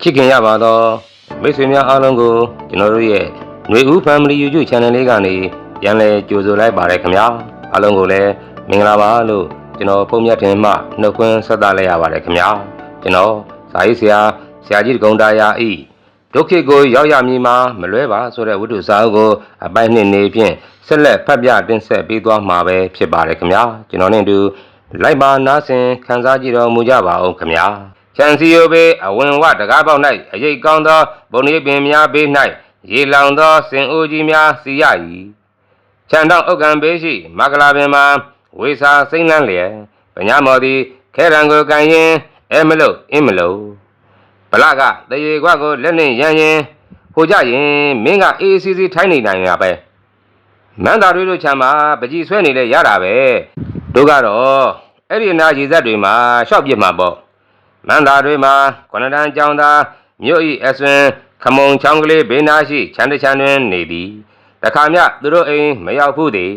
ချစ်ခင်ရပါသောမိတ်ဆွေများအားလုံးကိုကျွန်တော်တို့ရဲ့ຫນွေဦး Family YouTube Channel လေးကနေပြန်လည်ကြိုဆိုလိုက်ပါရခင်ဗျာအားလုံးကိုလည်းမင်္ဂလာပါလို့ကျွန်တော်ပုံမြတ်ထင်မှနှုတ်ခွန်းဆက်သလိုက်ရပါတယ်ခင်ဗျာကျွန်တော်စာရေးဆရာဆရာကြီးတကုံတာယာဤဒုက္ခကိုရောက်ရမည်မှာမလွဲပါဆိုတဲ့ဝိတုစာအုပ်ကိုအပိုင်းနှစ်နေဖြင့်ဆက်လက်ဖတ်ပြတင်ဆက်ပေးသွားမှာပဲဖြစ်ပါတယ်ခင်ဗျာကျွန်တော်နဲ့အတူလိုက်ပါနားဆင်ခန်းစားကြည့်တော်မူကြပါအောင်ခင်ဗျာ ချန်စီယိုဘေးအဝင်ဝတကားပေါက်၌အရိတ်ကောင်းသောဘုံလေးပင်များဘေး၌ရေလောင်သောစင်အိုးကြီးများစီရ၏ချန်တောင်ဥက္ကံဘေးရှိမကလာပင်မှာဝေစာစိမ့်လန်းလျက်ပညာမော်သည်ခဲရန်ကိုကန်ရင်အဲမလို့အင်းမလို့ဗလကတရေခွက်ကိုလက်နှင့်ရန်ရင်ဟိုကြရင်မင်းကအေးအေးဆေးဆေးထိုင်းနေနိုင်ရပဲမန်းသာတွေတို့ချမ်းမှာပကြီးဆွဲနေလေရတာပဲတို့ကတော့အဲ့ဒီအနာရေဇက်တွေမှာရှောက်ပြစ်မှာပေါ့ မန္တာတွေမှာခொနတန်းကျောင်းသားမြို့ဤအဆွင်ခမုံချောင်းကလေးဘေးနာရှိချမ်းတချမ်းတွင်နေသည်တခါမြသူတို့အိမ်မရောက်ဘူးသည်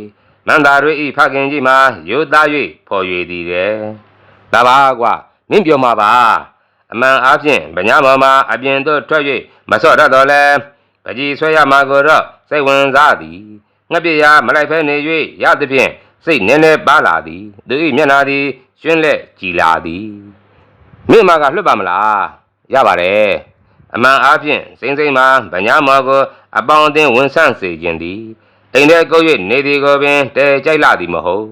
မန္တာတွေဤဖခင်ကြီးမှာရိုးသား၍ဖော်ရွေသည်တဲ့ဒါပါကွာမင်းပြောမှာပါအမှန်အားဖြင့်ဗညာမော်မှာအပြင်သို့ထွက်၍မစော့တတ်တော်လဲပကြီးဆွဲရမှာကိုတော့စိတ်ဝင်စားသည်ငှက်ပြရာမလိုက်ဖဲနေ၍ရသဖြင့်စိတ်နည်းနည်းပါလာသည်သူ၏မျက်နာသည်ရှင်းလက်ကြည်လာသည် မိမကလွတ်ပါမလားရပါတယ်အမှန်အားဖြင့်စိမ့်စိမ့်မှာဗညာမော်ကိုအပေါင်းအသင်းဝန်ဆန့်စေခြင်းသည်အိမ်ထဲကုတ်၍နေသည်ကိုပင်တဲကြိုက်လာသည်မဟုတ်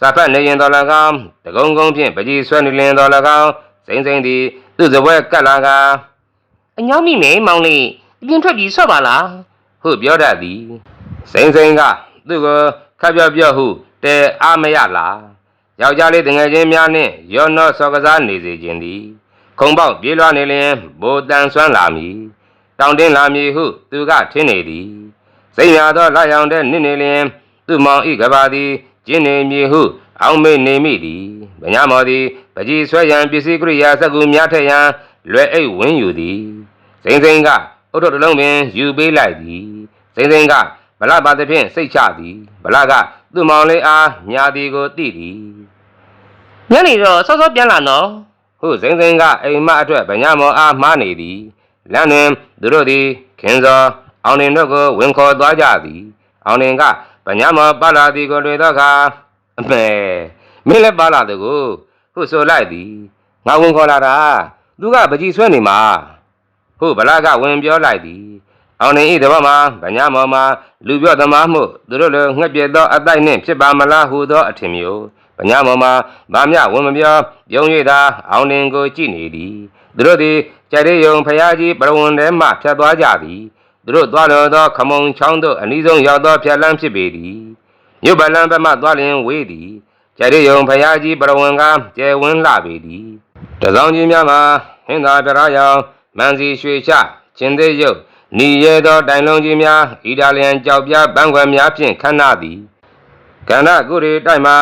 စာဖတ်နေရင်တော်၎င်းတကုံကုံဖြင့်ပကြီးဆွဲနေလင်တော်၎င်းစိမ့်စိမ့်သည်သူ့စပွဲကတ်လာကအညောင်းမိမေမောင်လေးအပြင်ထွက်ပြီးဆော့ပါလားဟုပြောတတ်သည်စိမ့်စိမ့်ကသူ့ကိုခပ်ပြော့ပြော့ဟုတဲအားမရလား ယောက်ျားလေးတငယ်ချင်းများနှင့်ရောနော့စော်ကစားနေစေခြင်းသည် ခုံပေါက်ပြေးလွှားနေလျင်ဘိုတန်ဆွမ်းလာမည်တောင်းတင်းလာမည်ဟု သူကထင်နေသည်စိတ်ညာသောလာရောင်တဲ့နစ်နေလျင် သူမောင်ဤကဘာသည်ကျင်းနေမည်ဟုအောင်းမေနေမိသည်ဗညာမော်သည်ပကြီးဆွဲရန်ပစ္စည်းကိရိယာစက္ကူများထက်ရန်လွယ်အိတ်ဝင်းယူသည်စိမ့်စိမ့်ကအုတ်တော်တစ်လုံးပင်ယူပေးလိုက်သည်စိမ့်စိမ့်ကဗလပါသဖြင့်စိတ်ချသည်ဗလကသူ့မောင်လေးအားညာသည်ကိုသိသည် ညနေတော့စောစောပြန်လာနော်ဟုတ်စိမ့်စိမ့်ကအိမ်မအတွက်ဗညာမောအားမှားနေသည်လမ်းတွင်သူတို့သည်ခင်စောအောင်တင်တို့ကိုဝင်ခေါ်သွားကြသည်အောင်တင်ကဗညာမောပါလာသည်ကိုတွေ့တော့အခါအမေမင်းလည်းပါလာတကူဟုတ်ဆိုလိုက်သည်ငါဝင်ခေါ်လာတာသူကပကြီးဆွဲနေမှာဟုတ်ဗလာကဝင်ပြောလိုက်သည်အောင်တင်ဤတပတ်မှာဗညာမောမှာလူပြော့သမားမှုသူတို့လည်းငှက်ပြက်သောအတိုက်နှင့်ဖြစ်ပါမလားဟူသောအထင်မျိုး ပညာမောမှာဗာမြဝင်မပြောယုံ၍သာအောင်တင်ကိုကြည့်နေသည်သူတို့သည်ကြတဲ့ယုံဖရာကြီးပရဝဏ်ထဲမှဖြတ်သွားကြသည်သူတို့သွားတော်သော ခမုံချောင်းသို့အနီးဆုံးရောက်သောဖြတ်လန်းဖြစ်ပေသည်မြို့ဗလန်းဘက်မှသွားလျင်ဝေးသည်ကြတဲ့ယုံဖရာကြီးပရဝဏ်ကကျယ်ဝန်းလာပေသည်တစောင်းကြီးများမှာဟင်္သာတရယောင်မန်စီရွှေချချင်းသေးရုပ်နီရဲသောတိုင်လုံးကြီးများအီတာလျန်ကြောက်ပြားပန်းခွယ်များဖြင့်ခန့်နာသည်ကန္ဓကုရီတိုက်မှာ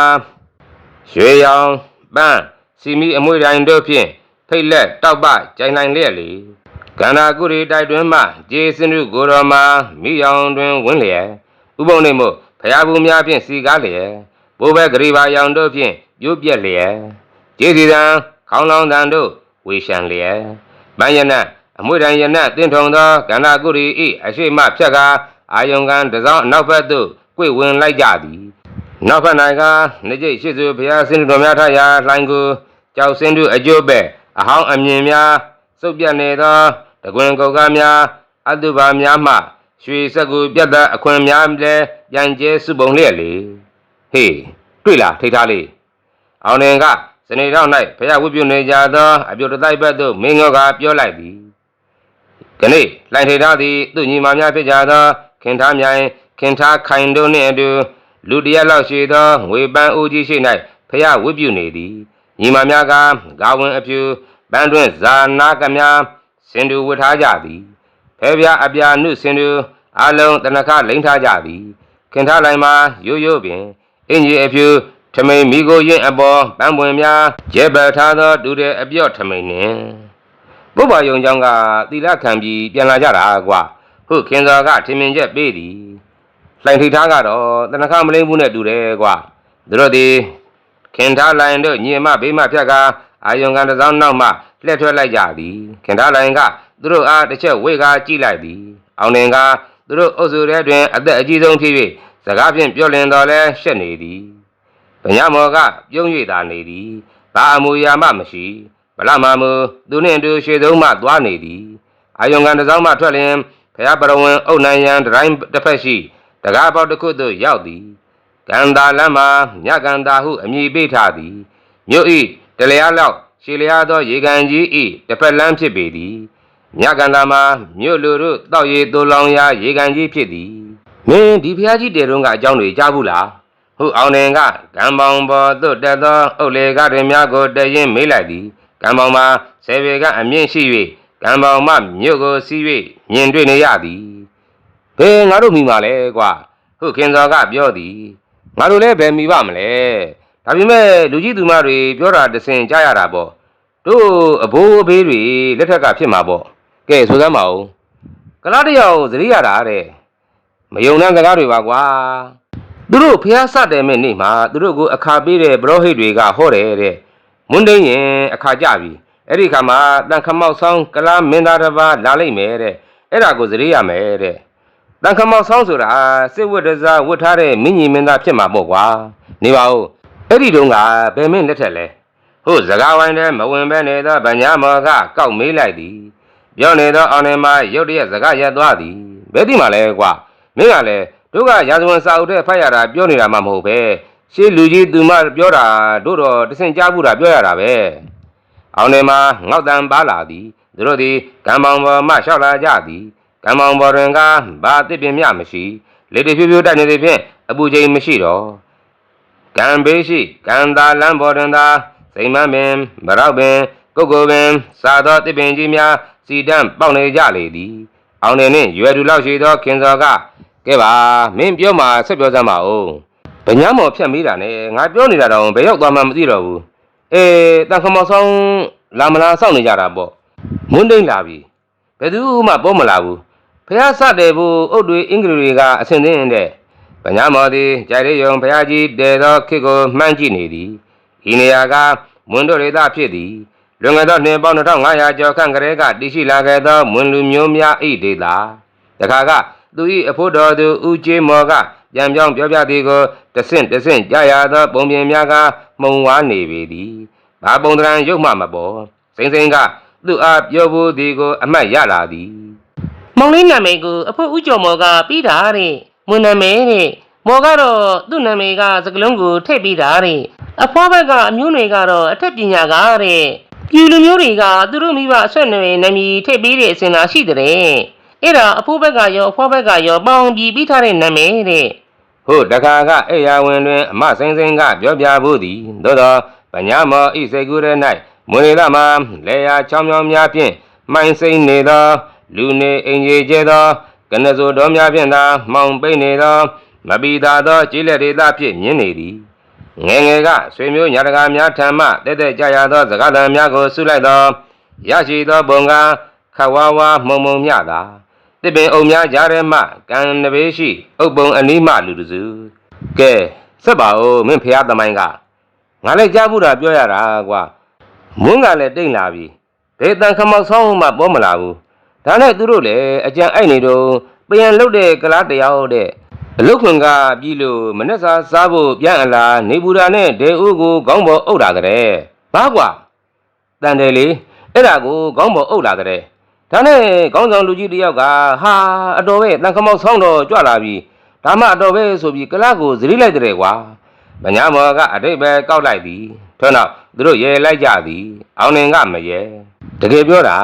ရွှေရောင်ပန်းစီမီအမွေတိုင်းတို့ဖြင့်ဖိတ်လက်တောက်ပကြိုင်နိုင်လျက်လေကန္နာကုရီတိုက်တွင်မှဂျေစင်ရုကိုတော်မှာမိယောင်တွင်ဝင်းလျက်ဥပုံနေမှုဖရာဘူးများဖြင့်စီကားလျက်ဘိုးဘဲဂရီပါယောင်တို့ဖြင့်ပြိုးပြက်လျက်ဂျေစီတံခေါင်းလောင်းတန်တို့ဝေရှံလျက်မယနအမွေတိုင်းယနတင်းထုံသောကန္နာကုရီဤအရှိမဖြတ်ကာအာယုံကန်တစောင်းအနောက်ဘက်သို့꿰ဝင်လိုက်ကြသည် နောက်ဖက်၌ကနေကျိတ်ရှိစုဘုရားဆင်းတော်များထရာလှိုင်းကိုကြောက်စင်းတို့အကျိုးပဲ့အဟောင်းအမြင်များစုပ်ပြတ်နေသောတကွင်ကုတ်ကားများအတုပါများမှရွှေစက်ကူပြတ်တဲ့အခွင့်များလည်းပြန်ကျဲစုပုံလျက်လေဟေးတွေ့လားထိတ်ထားလေးအောင်ရင်ကစနေတော့၌ဘုရားဝတ်ပြုနေကြသောအပြုတ်တတိုက်ဘက်သို့မင်းငေါကပြောလိုက်သည်ကနေ့လှိုင်ထိတ်ထားသည်သူညီမများဖြစ်ကြသောခင်ထားမြိုင်ခင်ထားခိုင်တို့နှင့်အတူ လူတရက်လောက်ရှိသောငွေပန်းဦးကြီးရှိ၌ဖျားဝတ်ပြုနေသည်ညီမများကဂါဝင်အဖြူပန်းတွင်ဇာနာကများစင်တူဝတ်ထားကြသည်ဖဲပြားအပြာနုစင်တူအလုံးတနခလိမ့်ထားကြသည်ခင်ထားလိုက်မှာရိုးရိုးပင်အင်ကြီးအဖြူထမိန်မိကိုရင်အပေါ်ပန်းပွင့်များကျဲပထားသောတူတဲ့အပြော့ထမိန်နှင့်ဘုရားယုံကြောင့်ကသီလခံပြီးပြန်လာကြတာကွာဟုတ်ခင်စော်ကထင်မြင်ချက်ပေးသည် လှိုင်ထိပ်ထားကတော့တနခမလိမ့်ဘူးနဲ့တူတယ်ကွာသူတို့ဒီခင်ထားလိုင်တို့ညီအမဘေးမဖြတ်ကာအာယုံကန်တစ်စောင်းနောက်မှလှည့်ထွက်လိုက်ကြသည်ခင်ထားလိုင်ကသူတို့အားတစ်ချက်ဝေကားကြည့်လိုက်သည်အောင်လင်ကသူတို့အုပ်စုထဲတွင်အသက်အကြီးဆုံးဖြစ်၍စကားဖြင့်ပြောလင်တော်လဲရှက်နေသည်ဗညာမော်ကပြုံး၍သာနေသည်ဘာအမူအရာမှမရှိဗလမမူသူနှင့်အတူရှေ့ဆုံးမှသွားနေသည်အာယုံကန်တစ်စောင်းမှထွက်လျင်ဖျားပရဝင်းအုတ်နိုင်ရန်တိုင်းတစ်ဖက်ရှိ တကားပေါက်တစ်ခုသို့ရောက်သည်ကန္တာလမ်းမှာမြကန္တာဟုအမည်ပေးထားသည်မြို့ဤတလျားလောက်ရှည်လျားသောရေကန်ကြီးဤတစ်ဖက်လမ်းဖြစ်ပေသည်မြကန္တာမှာမြို့လူတို့တောက်ရည်တူလောင်ရာရေကန်ကြီးဖြစ်သည်မင်းဒီဖျားကြီးတဲတုန်းကအကြောင်းတွေကြားဘူးလားဟုတ်အောင်တင်ကကံပေါင်ပေါ်သို့တက်သောအုတ်လေကားတွေများကိုတရင်မေးလိုက်သည်ကံပေါင်မှာဆယ်ပေကအမြင့်ရှိ၍ကံပေါင်မှမြို့ကိုစီး၍မြင်တွေ့နေရသည် ဘယ်ငါတို့မိမှာလဲကွာဟုတ်ခင်စောကပြောသည်ငါတို့လည်းဘယ်မိပါမလဲဒါပေမဲ့လူကြီးသူမတွေပြောတာတစ်စင်ကြားရတာပေါ့တို့အဘိုးအဘေးတွေလက်ထက်ကဖြစ်မှာပေါ့ကဲဆိုစမ်းပါဦးကလားတယောက်သတိရတာတဲ့မယုံတဲ့စကားတွေပါကွာသူတို့ဖះစတယ်မဲ့နေ့မှာသူတို့ကိုအခါပေးတဲ့ဘရောဟိတ်တွေကဟောတယ်တဲ့မွန်းတိန်ရင်အခါကြပြီအဲ့ဒီခါမှာတန်ခမောက်ဆောင်ကလားမင်းသားတစ်ပါးလာလိုက်မယ်တဲ့အဲ့ဒါကိုသတိရမယ်တဲ့ တန်ခမောက်ဆောင်းဆိုတာစစ်ဝတ်တစားဝတ်ထားတဲ့မင်းကြီးမင်းသားဖြစ်မှာပေါ့ကွာနေပါဦးအဲ့ဒီတုန်းကဘယ်မင်းလက်ထက်လဲဟုတ်စကားဝိုင်းထဲမဝင်ဘဲနေသောဗညာမော်ကကောက်မေးလိုက်သည်ပြောနေသောအောင်နေမှာရုတ်တရက်စကားရက်သွားသည်ဘယ်တိမှလဲကွာမင်းကလည်းတို့ကရာဇဝင်စာအုပ်ထဲဖတ်ရတာပြောနေတာမှမဟုတ်ပဲရှေးလူကြီးသူမပြောတာတို့တော့တဆင်ကြားဘူးတာပြောရတာပဲအောင်နေမှာငေါက်တန်ပါလာသည်သူတို့သည်ကံပေါင်ပေါ်မှလျှောက်လာကြသည် ကံမောင်ဘော်တွင်ကဘာအသစ်ပင်မျှမရှိလေတဖြည်းဖြည်းတိုက်နေသည်ဖြင့်အပူချိန်မရှိတော့ကံဘေးရှိကံသာလမ်းဘော်တွင်သာစိမ်မန်းပင်ဗရောက်ပင်ကုတ်ကိုပင်စားသောတစ်ပင်ကြီးများစီတန်းပေါက်နေကြလေသည်အောင်နေနှင့်ရွယ်သူလောက်ရှိသောခင်စော်ကကဲပါမင်းပြောမှဆက်ပြောစမ်းပါဦးဗညာမော်ဖြတ်မိတာနဲ့ငါပြောနေတာတော့ဘယ်ရောက်သွားမှမသိတော့ဘူးအေးတန်ခမော်ဆောင်လာမလားစောင့်နေကြတာပေါ့မွန်းတိန်လာပြီဘယ်သူမှပေါ်မလာဘူး ဖះစတဲ့ဘူးအုတ်တွေအင်္ဂလိပ်တွေကအဆင်သင်းတဲ့ဗညာမော်သည်ကြိုက်ရယုံဖះကြီးတဲသောခေတ်ကိုမှန်းကြည့်နေသည်ဤနေရာကမွန်းတို့ဒေသဖြစ်သည်လွန်ခဲ့သောနှစ်ပေါင်း2500ကျော်ခန့်ကလေးကတည်ရှိလာခဲ့သောမွန်းလူမျိုးများဤဒေသတခါကသူ၏အဖို့တော်သူဦးကျေးမော်ကပြန်ပြောင်းပြောပြသည်ကိုတဆင့်တဆင့်ကြားရသောပုံပြင်များကမှုံဝါနေပေသည်ဘာပုံတရံရုပ်မှမပေါ်စိမ့်စိမ့်ကသူ့အားပြောဖို့သည်ကိုအမှတ်ရလာသည် မောင်လေးနာမည်ကိုအဖို့ဦးကျော်မော်ကပြီးတာတဲ့မွန်နာမည်တဲ့မော်ကတော့သူ့နာမည်ကစကလုံးကိုထည့်ပြီးတာတဲ့အဖွားဘက်ကအမျိုးနွယ်ကတော့အထက်ပညာကတဲ့ပြည်လူမျိုးတွေကသူတို့မိဘအဆွတ်နွယ်နာမည်ထည့်ပြီးတဲ့အစဉ်သာရှိတဲ့အဲ့ဒါအဖိုးဘက်ကရောအဖွားဘက်ကရောပေါင်းပြီးပြီးထားတဲ့နာမည်တဲ့ဟုတ်တခါကအိယာဝင်တွင်အမစိမ့်စိမ့်ကပြောပြဖို့သည်သို့သောပညာမောဤစေကူရဲ၌မွေလမှာလေယာချောင်းချောင်းများဖြင့်မှိုင်းစိမ့်နေသော လူနေအင်ကြီးကျဲသောကနဆိုတော်များဖြင့်သာမှောင်ပိတ်နေသောမပီသာသောကြီးလက်ဒေသဖြင့်မြင်နေသည်ငယ်ငယ်ကဆွေမျိုးညာတကာများထံမှတဲတဲကြရသောစကားသံများကိုဆုလိုက်သောရရှိသောပုံကခဝါဝါမှုံမှုံမြသာတစ်ပင်အုံများကြားထဲမှကံနဘေးရှိအုပ်ပုံအနီးမှလူတစုကဲဆက်ပါဦးမင်းဖះသမိုင်းကငါလည်းကြားဘူးတာပြောရတာကွာမွန်းကလည်းတိတ်လာပြီဘယ်တန်ခမောက်ဆောင်းမှပေါ်မလာဘူး ဒါနဲ့သူတို့လည်းအကြံအိုက်နေတော့ပြန်လုတ်တဲ့ကလားတရားတဲ့အလုတ်ခွင်ကပြီးလို့မနေ့စာစားဖို့ပြန်အလာနေပူတာနဲ့ဒေဦးကိုခေါင်းပေါ်အုပ်တာတဲ့ဘာကွာတန်တယ်လေအဲ့ဒါကိုခေါင်းပေါ်အုပ်လာတဲ့ဒါနဲ့ခေါင်းဆောင်လူကြီးတယောက်ကဟာအတော်ပဲတန်ခမောက်ဆောင်းတော့ကြွလာပြီဒါမှအတော်ပဲဆိုပြီးကလပ်ကိုဇရိလိုက်တဲ့ကွာမညာမော်ကအတိတ်ပဲကောက်လိုက်သည်ထို့နောက်သူတို့ရဲလိုက်ကြသည်အောင်နေကမရဲတကယ်ပြောတာ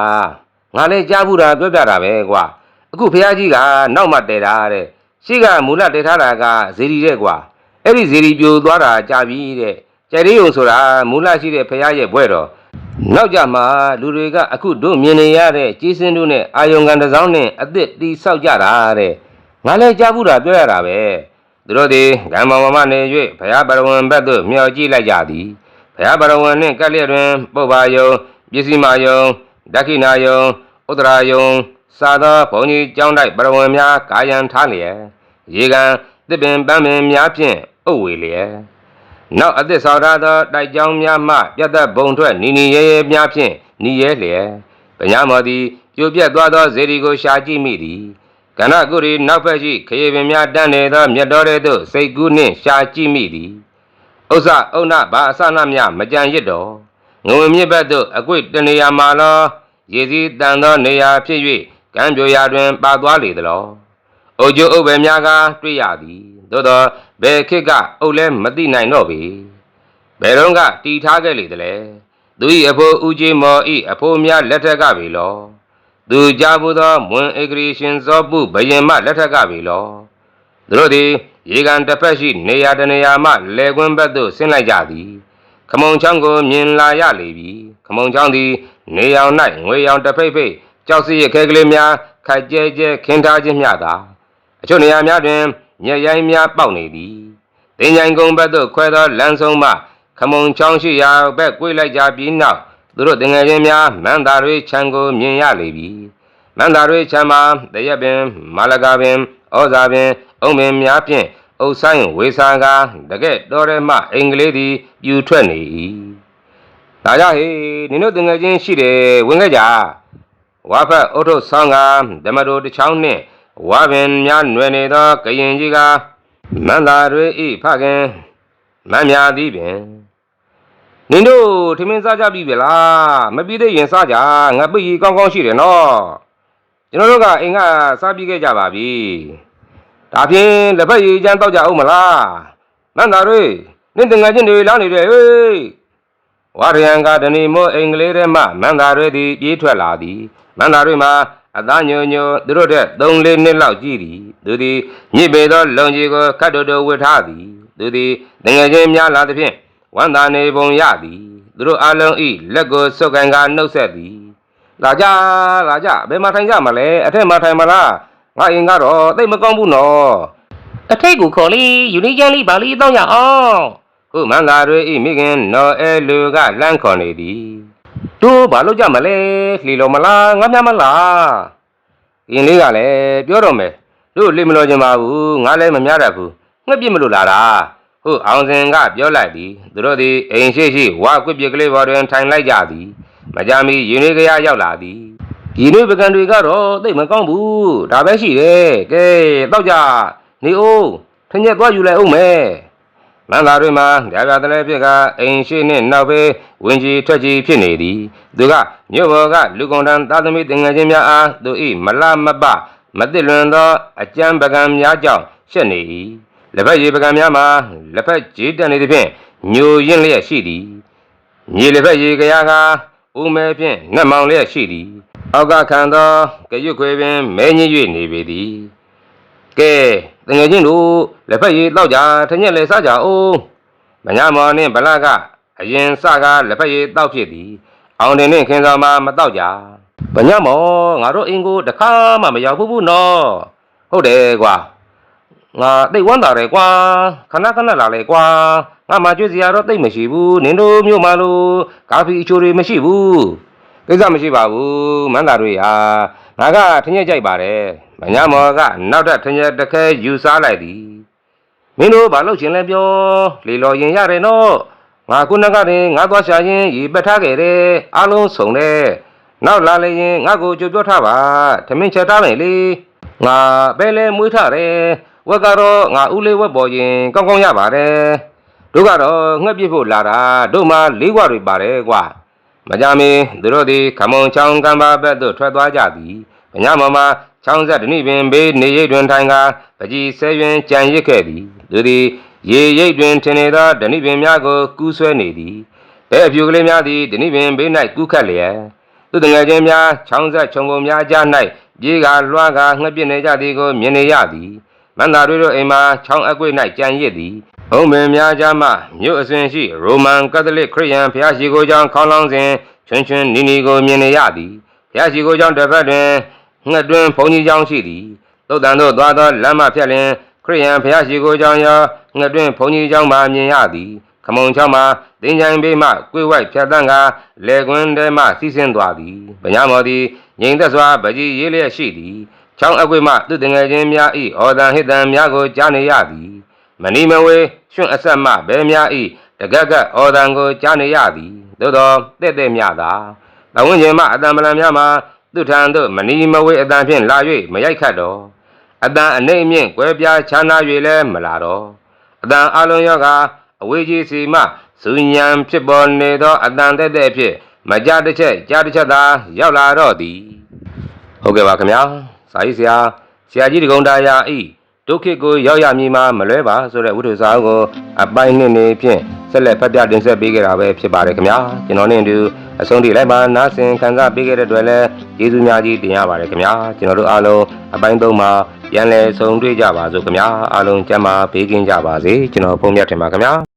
ငါလည်းကြားဘူးတာပြောပြတာပဲကွာအခုဖះကြီးကနောက်မှတည်တာတဲ့ရှိကမူလတည်ထားတာကဇေဒီတဲ့ကွာအဲ့ဒီဇေဒီပြိုသွားတာကြာပြီတဲ့ကျယ်ရီယုံဆိုတာမူလရှိတဲ့ဖះရဲ့ဘွဲ့တော်နောက်ကြမှာလူတွေကအခုတို့မြင်နေရတဲ့ကြီးစင်းတို့နဲ့အာယုံကန်တစ်စောင်းနဲ့အစ်စ်တီဆောက်ကြတာတဲ့ငါလည်းကြားဘူးတာပြောရတာပဲသူတို့ဒီကံမောင်မမနေ၍ဘုရားပရဝံဘက်သို့မျှော်ကြည့်လိုက်ကြသည်ဘုရားပရဝံနှင့်ကက်လျက်တွင်ပုပ္ပါယုံပစ္စည်းမာယုံ ဒက္ခိနာယုံဥဒရာယုံစာသောဘုံကြီးကျောင်းတိုက်ပရဝံများကာယံထားလျက်ရေကန်တစ်ပင်ပန်းပင်များဖြင့်အုပ်ဝေလျက်နောက်အသစ်ဆောင်ထားသောတိုက်ကြောင်းများမှပြတ်သက်ဘုံထွက်နီနီရဲရဲများဖြင့်နီရဲလျက်ပညာမော်သည်ပြိုပြက်သွားသောဇေဒီကိုရှာကြည့်မိသည်ကဏ္ဍကုရီနောက်ဖက်ရှိခရေပင်များတန်းနေသောမြတ်တော်တဲ့သို့စိတ်ကူးနှင့်ရှာကြည့်မိသည်ဥစ္စာအုံနဘာအစနမြမကြံရစ်တော် ငွေမြစ်ဘက်သို့အကွိတနေရာမှာလောရည်စည်းတန်သောနေရာဖြစ်၍ကံပြိုရာတွင်ပါသွားလေသလော။အိုကျိုးအုပ်ပဲများကတွေ့ရသည်။သို့သောဘယ်ခေတ်ကအုပ်လဲမသိနိုင်တော့ပေ။ဘယ်တော့ကတီထားခဲ့လေတလဲ။သူ၏အဖိုးဦးကြီးမော်၏အဖိုးများလက်ထက်ကပေလော။သူကြားဘူးသောမွန်ဧကရီရှင်ဇောပုဘယင်မလက်ထက်ကပေလော။သူတို့သည်ရေကန်တစ်ဖက်ရှိနေရာတနေရာမှလေကွင်းဘက်သို့ဆင်းလိုက်ကြသည်။ ခမုံချောင်းကိုမြင်လာရလေပြီ။ခမုံချောင်းသည် နေရောင်၌ငွေရောင်တစ်ဖိတ်ဖိတ်ကြောက်စီရခဲကလေးများခိုက်ကျဲကျဲခင်းထားခြင်းမျှသာအချို့နေရာများတွင်ညက်ရိုင်းများပေါက်နေသည်။တင်ញိုင်ကုန်းဘက်သို့ခွဲသောလမ်းဆုံးမှခမုံချောင်းရှိရာဘက်ကွေ့လိုက်ကြပြီးနောက်သူတို့တင်ငယ်ချင်းများမန္တာတွေခြံကိုမြင်ရလေပြီ။မန္တာတွေခြံမှာတရက်ပင် မာလကာပင်ဩဇာပင်အုံပင်များဖြင့် အုပ်ဆိုင်ဝေစာကားတကဲ့တော်ရဲမှအင်္ဂလိပ်သည်ပြူထွက်နေ၏။ဒါကြောင့်ဟေးနင်တို့တင်ငယ်ချင်းရှိတယ်ဝင်ခဲ့ကြ။ဝါဖက်အုတ်ထုတ်ဆောင်းကဓမ္မတော်တစ်ချောင်းနှင့်ဝါပင်များနွယ်နေသောကရင်ကြီးကမန္တာတွေဤဖခင်မမ်းမြသည်ပင်နင်တို့ထမင်းစားကြပြီဗလားမပြီးသေးရင်စားကြငါပိတ်ကြီးကောင်းကောင်းရှိတယ်နော်ကျွန်တော်တို့ကအိမ်ကစားပြီးခဲ့ကြပါပြီ ဒါဖြင့်လက်ဖက်ရည်ချမ်းတောက်ကြအောင်မလားမန္တာတွေနင်တငယ်ချင်းတွေလောင်းနေတယ်ဟေးဝါရယံကဒဏီမိုးအင်္ဂလိပ်ထဲမှမန္တာတွေသည်ပြေးထွက်လာသည်မန္တာတွေမှာအသားညိုညိုသူတို့တဲ့3လေးနှစ်လောက်ကြည့်သည်သူသည်ညစ်ပေသောလုံကြီးကိုခတ်တော်တော်ဝစ်ထားသည်သူသည်တငယ်ချင်းများလာသဖြင့်ဝန္တာနေပုံရသည်သူတို့အလုံးဤလက်ကိုစုပ်ကန်ကနှုတ်ဆက်သည်လာကြလာကြဘယ်မှာထိုင်ကြမလဲအထက်မှာထိုင်မလား ငါအင်ကတော့သိပ်မကောင်းဘူးနော်အထိတ်ကိုခေါ်လေးယူနီကျန်းလေးပါလေးတောင်းရအောင်ဟုတ်မန်လာတွေဤမိခင်နော်အဲလူကလန့်ခေါ်နေသည်တို့ဘာလို့ကြမလဲလှီလို့မလားငါမြမလားအင်းလေးကလည်းပြောတော့မယ်တို့လိမလို့ချင်ပါဘူးငါလည်းမများတတ်ဘူးငှက်ပြစ်မလို့လာတာဟုတ်အောင်စင်ကပြောလိုက်သည်သူတို့သည်အိမ်ရှိရှိဝါကွစ်ပြစ်ကလေးပေါ်တွင်ထိုင်လိုက်ကြသည်မကြမီယူနေကြရရောက်လာသည် ဒီနေ့ပကံတွေကတော့သိပ်မကောင်းဘူးဒါပဲရှိတယ်ကဲတော့ကြနေဦးထင်ရက်သွားယူလိုက်အောင်မယ်မန္တာတွေမှာကြာကြာတလဲဖြစ်ကအိမ်ရှိနှင့်နောက်ပဲဝင်ကြီးထွက်ကြီးဖြစ်နေသည်သူကမြို့ဘော်ကလူကုန်တန်းသာသမီတင်ငယ်ချင်းများအားသူဤမလမပမသိလွန်သောအကြံပကံများကြောင့်ရှက်နေ၏လက်ဖက်ရည်ပကံများမှာလက်ဖက်ကြီးတန်နေသည်ဖြင့်ညိုရင့်လျက်ရှိသည်မြေလက်ဖက်ရည်ကရကဦးမဲဖြင့်ငတ်မောင်လျက်ရှိသည် အောက်ကခံသောကရွတ်ခွေပင်မဲညစ်၍နေပေသည်ကဲတငယ်ချင်းတို့လက်ဖက်ရည်တောက်ကြထညက်လေစားကြအောင်မညာမော်နှင့်ဗလာကအရင်စကားလက်ဖက်ရည်တောက်ဖြစ်သည် အောင်တင်နှင့်ခင်ဆောင်မှာမတောက်ကြဗညာမော်ငါတို့အင်ကိုတခါမှမရောက်ဘူးဘူးနော်ဟုတ်တယ်ကွာငါတိတ်ဝမ်းတာတယ်ကွာခဏခဏလာလေကွာငါမှကြွေးစရာတော့တိတ်မရှိဘူးနင်တို့မြို့မှာလို့ကာဖီအချိုတွေမရှိဘူး ကိစ္စမရှိပါဘူးမန္တာတွေဟာငါကထညက်ကြိုက်ပါတယ်မညာမော်ကနောက်ထပ်ထင်ရတစ်ခဲယူစားလိုက်သည်မင်းတို့ဘာလုပ်ချင်လဲပြောလေလော်ရင်ရတယ်နော်ငါခုနကတည်းငါသွားရှာရင်ရေပက်ထားခဲ့တယ်အားလုံးစုံတယ်နောက်လာလေရင်ငါကိုကြိုပြောထားပါထမင်းချက်ထားမယ်လေငါပဲလဲမွေးထားတယ်ဝက်ကတော့ငါဦးလေးဝက်ပေါ်ရင်ကောင်းကောင်းရပါတယ်တို့ကတော့ငှက်ပြစ်ဖို့လာတာတို့မှလေးခွတွေပါတယ်ကွာ မကြမီသူတို့သည်ခမုံချောင်းကံပါဘက်သို့ထွက်သွားကြသည်။ညမမချောင်းဆက်တနိပင်ဘေးနေရိပ်တွင်ထိုင်ကာပကြီးဆဲတွင်ကြံရစ်ခဲ့သည်။သူသည်ရေရိပ်တွင်ထင်နေသောတနိပင်များကိုကူးဆွဲနေသည်။ဘဲအဖြူကလေးများသည်တနိပင်ဘေး၌ကူးခတ်လျက်သူတငယ်ချင်းများချောင်းဆက်ခြုံကုန်များကြား၌ပြေးကာလွှားကာငှက်ပစ်နေကြသည်ကိုမြင်နေရသည်။မန္တာတို့တို့အိမ်မှာချောင်းအကွေ့၌ကြံရစ်သည်။ ဘုံပင်များကြားမှမြို့အစဉ်ရှိ ရိုမန်ကက်သလစ်ခရစ်ယာန်ဘုရားရှိခိုးကျောင်းခေါင်းလောင်းစဉ်ချွန်းချွန်းနီနီကိုမြင်နေရသည်ဘုရားရှိခိုးကျောင်းတစ်ဖက်တွင်ငှက်တွင်ဘုံကြီးကျောင်းရှိသည်သုတ်တန်တို့သွားသောလမ်းမဖြတ်လျင်ခရိယန်ဘုရားရှိခိုးကျောင်းရောငှက်တွင်ဘုံကြီးကျောင်းမှမြင်ရသည်ခမုံချောင်းမှာတင်ချိုင်ဘေးမှကွေဝိုက်ဖြတ်တန်းကလေကွင်းထဲမှစီးဆင်းသွားသည်ဗညာမော်သည်ငြိမ်သက်စွာပကြီးရေးလျက်ရှိသည်ချောင်းအကွေ့မှသူတငယ်ချင်းများ၏အော်တန်ဟစ်တန်များကိုကြားနေရသည် မနီမဝေရွှွန့်အဆက်မဘဲများဤတကက်ကက်အော်တန်ကိုကြားနေရသည်သို့သောတဲ့တဲ့မြသာဘဝင်းကျင်မှအတံပလံများမှာသူထံသို့မနီမဝေအတန်ဖြင့်လာ၍မရိုက်ခတ်တော့အတန်အနေအမြင့်ကွဲပြားချမ်းသာ၍လည်းမလာတော့အတန်အလုံးရောကအဝေးကြီးစီမှဇူညံဖြစ်ပေါ်နေသောအတန်တဲ့တဲ့ဖြင့်မကြတစ်ချက်ကြားတစ်ချက်သာရောက်လာတော့သည်ဟုတ်ကဲ့ပါခင်ဗျာစာရေးဆရာဆရာကြီးတကုံတာယာဤ ဒုက္ခကိုရောက်ရမည်မှာမလွဲပါဆိုတဲ့ဝိထုစာအုပ်ကိုအပိုင်းနှစ်နေဖြင့်ဆက်လက်ဖတ်ပြတင်ဆက်ပေးကြတာပဲဖြစ်ပါတယ်ခင်ဗျာကျွန်တော်နဲ့အတူအဆုံးထိလိုက်ပါနားဆင်ခံစားပေးခဲ့တဲ့အတွက်လည်းကျေးဇူးများကြီးတင်ရပါတယ်ခင်ဗျာကျွန်တော်တို့အားလုံးအပိုင်းသုံးမှာပြန်လည်ဆုံတွေ့ကြပါစို့ခင်ဗျာအားလုံးကျမ်းမာဘေးကင်းကြပါစေကျွန်တော်ဖုန်းမြတ်ထင်ပါခင်ဗျာ